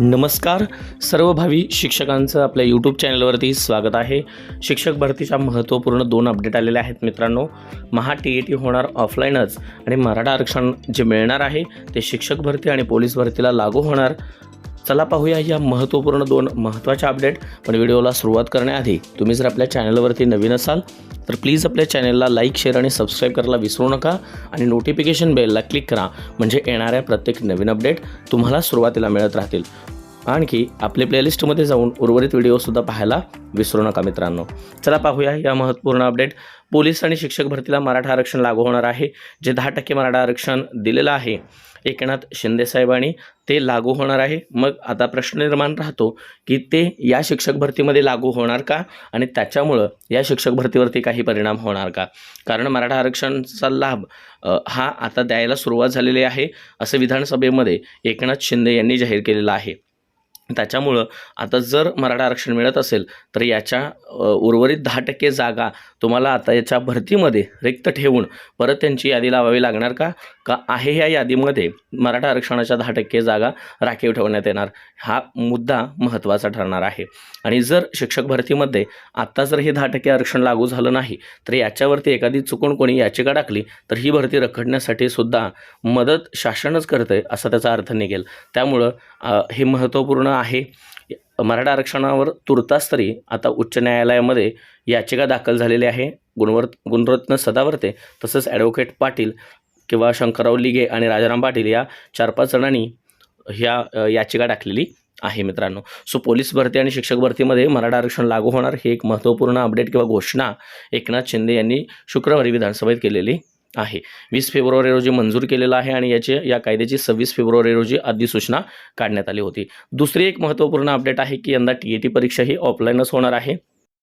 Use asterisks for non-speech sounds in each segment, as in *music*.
नमस्कार. सर्व भावी शिक्षकांचं आपल्या यूट्यूब चॅनलवरती स्वागत आहे. शिक्षक भरतीच्या महत्त्वपूर्ण दोन अपडेट आलेले आहेत मित्रांनो. महा टी ए टी होणार ऑफलाईनच आणि मराठा आरक्षण जे मिळणार आहे ते शिक्षक भरती आणि पोलीस भरतीला लागू होणार. चला पाहूया या महत्त्वपूर्ण दोन महत्त्वाच्या अपडेट पण व्हिडिओला सुरुवात करण्याआधी तुम्ही जर आपल्या चॅनलवरती नवीन असाल तर प्लीज आपल्या चॅनलला लाईक शेअर आणि सबस्क्राईब करायला विसरू नका आणि नोटिफिकेशन बेलला क्लिक करा. म्हणजे येणाऱ्या प्रत्येक नवीन अपडेट तुम्हाला सुरुवातीला मिळत राहतील. आणखी आपल्या प्लेलिस्टमध्ये जाऊन उर्वरित व्हिडिओसुद्धा पाहायला विसरू नका मित्रांनो. चला पाहूया या महत्त्वपूर्ण अपडेट पोलीस आणि शिक्षक भरतीला मराठा आरक्षण लागू होणार आहे जे दहा टक्के मराठा आरक्षण दिलेलं आहे. एकनाथ शिंदेसाहेबांनी ते लागू होणार आहे. मग आता प्रश्न निर्माण राहतो की ते या शिक्षक भरतीमध्ये लागू होणार का? आणि त्याच्यामुळं या शिक्षक भरतीवरती काही परिणाम होणार का? कारण मराठा आरक्षणचा लाभ हा आता द्यायला सुरुवात झालेली आहे असं विधानसभेमध्ये एकनाथ शिंदे यांनी जाहीर केलेलं आहे. त्याच्यामुळं आता जर मराठा आरक्षण मिळत असेल तर याच्या उर्वरित दहा टक्के जागा तुम्हाला आता याच्या भरतीमध्ये रिक्त ठेवून परत त्यांची यादी लावावी लागणार का? का आहे ह्या यादीमध्ये मराठा आरक्षणाच्या दहा टक्के जागा राखीव ठेवण्यात येणार? हा मुद्दा महत्त्वाचा ठरणार आहे. आणि जर शिक्षक भरतीमध्ये आत्ता जर हे दहा टक्के आरक्षण लागू झालं नाही तर याच्यावरती एखादी चुकून कोणी याचिका टाकली तर ही भरती रखडण्यासाठी सुद्धा मदत शासनच करतं आहे असा त्याचा अर्थ निघेल. त्यामुळं हे महत्त्वपूर्ण आहे. मराठा आरक्षणावर तुर्तास तरी आता उच्च न्यायालयामध्ये याचिका दाखल झालेली आहे. गुणवर गुणरत्न सदावर्ते तसंच ॲडव्होकेट पाटील किंवा शंकरराव लिगे आणि राजाराम पाटील या चार पाच जणांनी ह्या याचिका टाकलेली आहे मित्रांनो. सो पोलीस भरती आणि शिक्षक भरतीमध्ये मराठा आरक्षण लागू होणार हे एक महत्त्वपूर्ण अपडेट किंवा घोषणा एकनाथ शिंदे यांनी शुक्रवारी विधानसभेत केलेली आहे. वीस फेब्रुवारी रोजी मंजूर केलेलं आहे आणि याची या कायद्याची सव्वीस फेब्रुवारी रोजी अधिसूचना काढण्यात आली होती. दुसरी एक महत्त्वपूर्ण अपडेट आहे की यंदा टी ए टी परीक्षा ही ऑफलाईनच होणार आहे.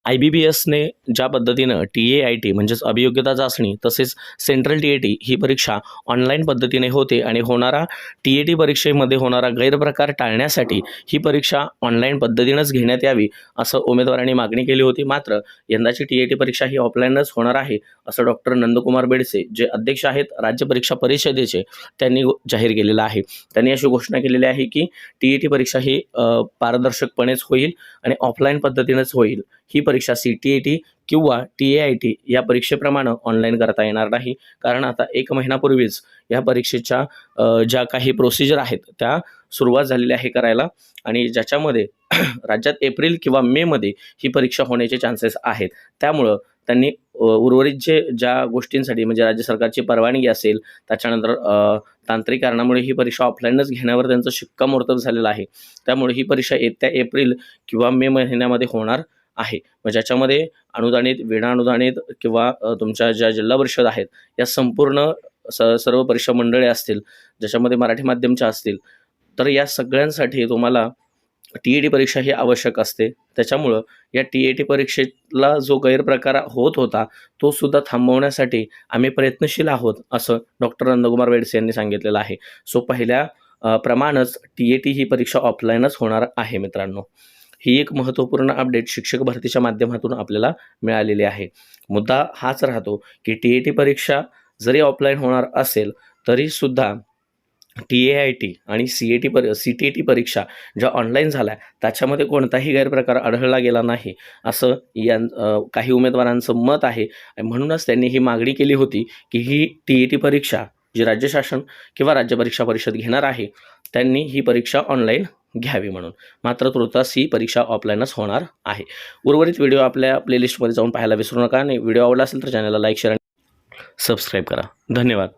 आय बी बी एसने ज्या पद्धतीनं टी ए आय टी म्हणजेच अभियोग्यता चाचणी तसेच सेंट्रल टी ए टी ही परीक्षा ऑनलाईन पद्धतीने होते आणि होणारा टी ए टी परीक्षेमध्ये होणारा गैरप्रकार टाळण्यासाठी ही परीक्षा ऑनलाईन पद्धतीनंच घेण्यात यावी असं उमेदवारांनी मागणी केली होती. मात्र यंदाची टी ए टी परीक्षा ही ऑफलाईनच होणार आहे असं डॉक्टर नंदकुमार बेडसे जे अध्यक्ष आहेत राज्य परीक्षा परिषदेचे त्यांनी जाहीर केलेलं आहे. त्यांनी अशी घोषणा केलेली आहे की टी ए टी परीक्षा ही पारदर्शकपणेच होईल आणि ऑफलाईन पद्धतीनंच होईल. ही परीक्षा सी टी ए टी किंवा टी ए आय टी या परीक्षेप्रमाणे ऑनलाईन करता येणार नाही. कारण आता एक महिन्यापूर्वीच या परीक्षेच्या ज्या काही प्रोसिजर आहेत त्या सुरुवात झालेली आहे करायला. आणि ज्याच्यामध्ये *clears throat* राज्यात एप्रिल किंवा मेमध्ये ही परीक्षा होण्याचे चान्सेस आहेत. त्यामुळं त्यांनी उर्वरित जे ज्या गोष्टींसाठी म्हणजे राज्य सरकारची परवानगी असेल त्याच्यानंतर तांत्रिक कारणामुळे ही परीक्षा ऑफलाईनच घेण्यावर त्यांचं शिक्कामोर्तब झालेलं आहे. त्यामुळे ही परीक्षा येत्या एप्रिल किंवा मे महिन्यामध्ये होणार आहे. मग ज्याच्यामध्ये अनुदानित विनाअनुदानित किंवा तुमच्या ज्या जिल्हा परिषद आहेत या संपूर्ण स सर्व परीक्षा मंडळे असतील ज्याच्यामध्ये मराठी माध्यमच्या असतील तर या सगळ्यांसाठी तुम्हाला टी ए टी परीक्षा ही आवश्यक असते. त्याच्यामुळं या टी ए टी परीक्षेला जो गैरप्रकार होत होता तो सुद्धा थांबवण्यासाठी आम्ही प्रयत्नशील आहोत असं डॉक्टर नंदकुमार वेडसे यांनी सांगितलेलं आहे. सो पहिल्या प्रमाणच टी ए टी ही परीक्षा ऑफलाईनच होणार आहे मित्रांनो. ही एक महत्त्वपूर्ण अपडेट शिक्षक भरतीच्या माध्यमातून आपल्याला मिळालेली आहे. मुद्दा हाच राहतो की टी ए टी परीक्षा जरी ऑफलाईन होणार असेल तरीसुद्धा टी ए आय टी आणि सी ए टी पर सी टी ए टी परीक्षा ज्या ऑनलाईन झाल्या त्याच्यामध्ये कोणताही गैरप्रकार आढळला गेला नाही असं या काही उमेदवारांचं मत आहे. म्हणूनच त्यांनी ही मागणी केली होती की ही टी ए टी परीक्षा जी राज्य शासन किंवा राज्य परीक्षा परिषद घेणार आहे त्यांनी ही परीक्षा ऑनलाईन घ्यावी म्हणून. मात्र तुर्तास ही परीक्षा ऑफलाईनच होणार आहे. उर्वरित व्हिडिओ आपल्या प्लेलिस्टमध्ये जाऊन पाहायला विसरू नका आणि व्हिडिओ आवडला असेल तर चॅनलला लाईक शेअर आणि सबस्क्राईब करा. धन्यवाद.